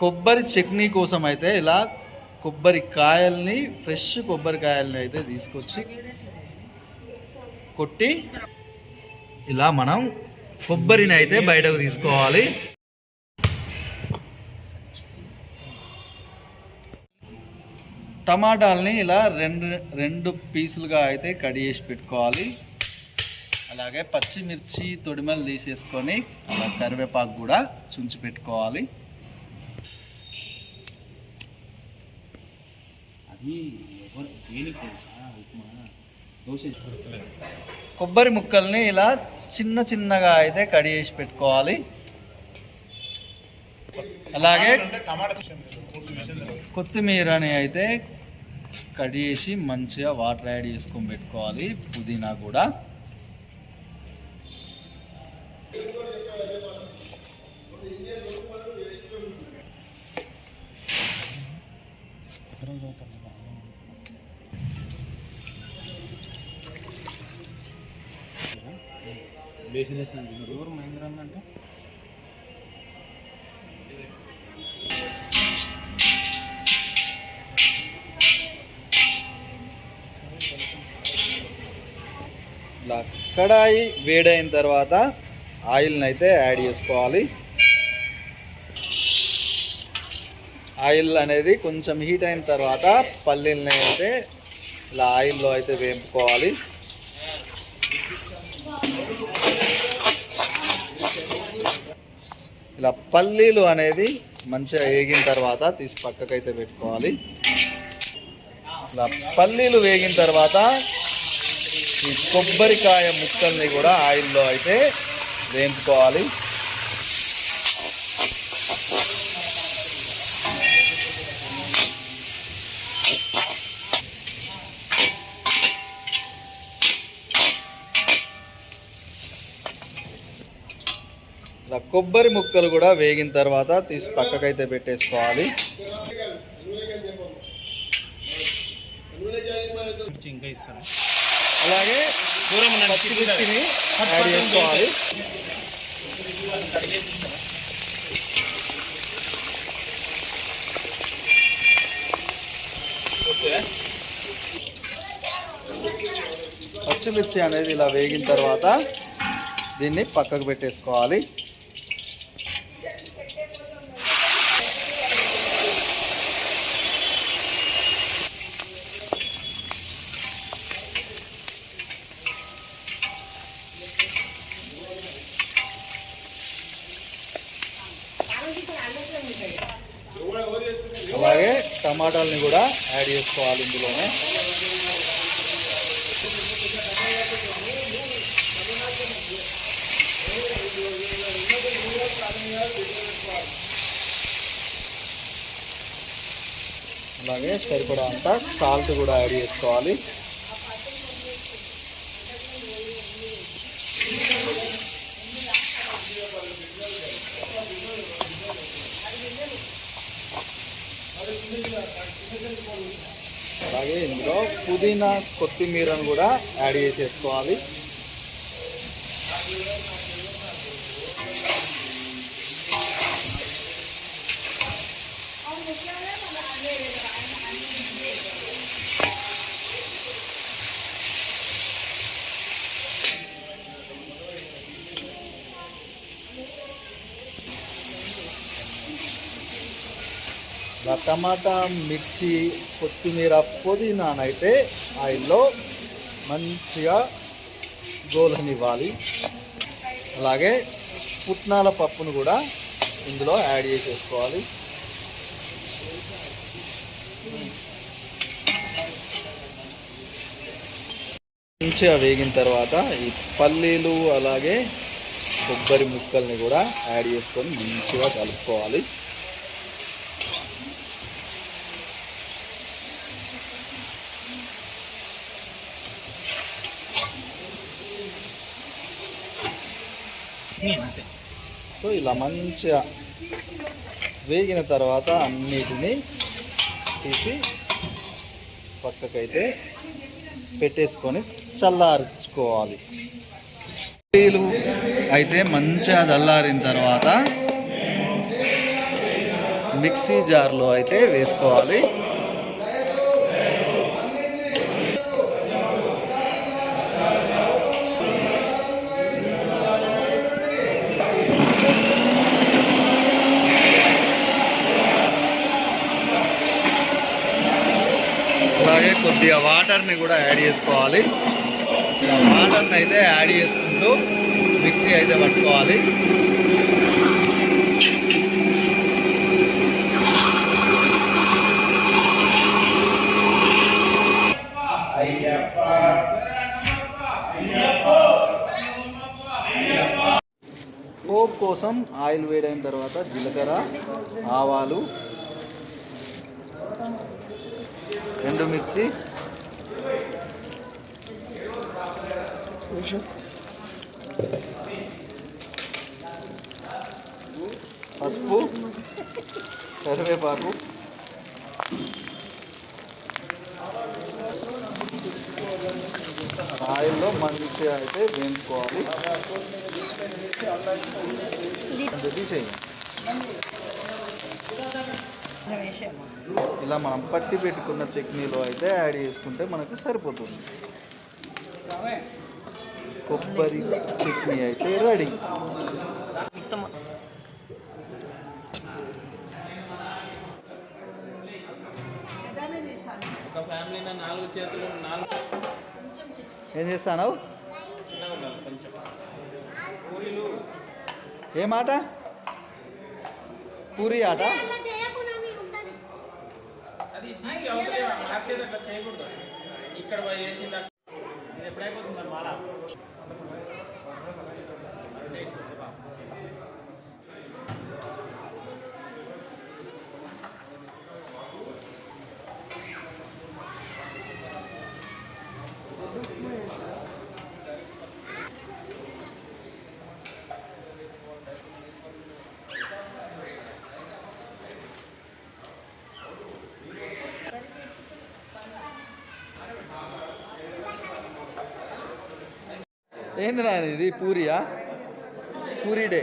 కొబ్బరి చట్నీ కోసం అయితే ఇలా కొబ్బరి కాయల్ని ఫ్రెష్ కొబ్బరికాయల్ని అయితే తీసుకొచ్చి కొట్టి ఇలా మనం కొబ్బరిని అయితే బయటకు తీసుకోవాలి. టమాటాలని ఇలా రెండు రెండు పీసులుగా అయితే కట్ చేసి పెట్టుకోవాలి. అలాగే పచ్చిమిర్చి తొడిమలు తీసేసుకొని అలా కరివేపాకు కూడా చుంచి పెట్టుకోవాలి. అది ఎవరు దేనికి తెలుసా ఉప్మా? దోశ వేసుకోవట్లేదు కొబ్బరి ముక్కల్ని ఇలా చిన్న చిన్నగా అయితే కట్ చేసి పెట్టుకోవాలి. అలాగే కొత్తిమీరని అయితే కట్ చేసి మంచిగా వాటర్ యాడ్ చేసుకొని పెట్టుకోవాలి పుదీనా కూడా. అంటే ఇలా కడాయి వేడైన తర్వాత ఆయిల్ని అయితే యాడ్ చేసుకోవాలి. ఆయిల్ అనేది కొంచెం హీట్ అయిన తర్వాత పల్లీలని అయితే ఇలా ఆయిల్లో అయితే వేపుకోవాలి. ఇలా పల్లీలు అనేది మంచిగా వేగిన తర్వాత తీసి పక్కకైతే పెట్టుకోవాలి. ఇలా పల్లీలు వేగిన తర్వాత ఈ కొబ్బరికాయ ముక్కల్ని కూడా ఆయిల్లో అయితే వేయించుకోవాలి ఇలా కొబ్బరి ముక్కలు కూడా వేగిన తర్వాత తీసి పక్కకైతే పెట్టేసుకోవాలి అలాగే. పచ్చిమిర్చిని యాడ్ చేసుకోవాలి పచ్చిమిర్చి అనేది ఇలా వేగిన తర్వాత దీన్ని పక్కకు పెట్టేసుకోవాలి అలాగే టమాటాలని కూడా యాడ్ చేసుకోవాలి ఇందులోనే. అలాగే సరిపడా అంతా సాల్ట్ కూడా యాడ్ చేసుకోవాలి అలాగే ఇందులో పుదీనా కొత్తిమీరను కూడా యాడ్ చేసేసుకోవాలి. టమాటా మిర్చి కొత్తిమీర పుదీనానైతే ఆయిల్లో మంచిగా గోలనివ్వాలి. అలాగే పుట్నాల పప్పును కూడా ఇందులో యాడ్ చేసేసుకోవాలి. మంచిగా వేగిన తర్వాత ఈ పల్లీలు అలాగే కొబ్బరి ముక్కల్ని కూడా యాడ్ చేసుకొని మంచిగా కలుపుకోవాలి. అంతే. సో ఇలా మంచిగా వేగిన తర్వాత అన్నిటిని తీసి పక్కకైతే పెట్టేసుకొని చల్లార్చుకోవాలి. పల్లీలు అయితే మంచిగా చల్లారిన తర్వాత మిక్సీ జార్లో అయితే వేసుకోవాలి. కొద్దిగా వాటర్ని కూడా యాడ్ చేసుకోవాలి. వాటర్ని అయితే యాడ్ చేసుకుంటూ మిక్సీ అయితే పట్టుకోవాలి. పోప్ కోసం ఆయిల్ వేడైన తర్వాత జీలకర్ర ఆవాలు ఎండుమిర్చి పసుపు కరివేపాకు ఆయిల్లో మంచిగా అయితే వేయించుకోవాలి కొంచెం తీసేయి ఇలా మనం పట్టి పెట్టుకున్న చట్నీలో అయితే యాడ్ చేసుకుంటే మనకు సరిపోతుంది. కొబ్బరి చట్నీ అయితే రెడీ. ఒక ఫ్యామిలీ నాలుగు చేతులు నాలుగు ఏం చేస్తాను ఏ మాట? పూరి ఆట? అది తీసి అవతలే మార్చేది అట్లా చేయకూడదు. ఇక్కడ ఎప్పుడైపోతుంది మరి మాల? ఏంది రా ఇది పూరియా పూరి డే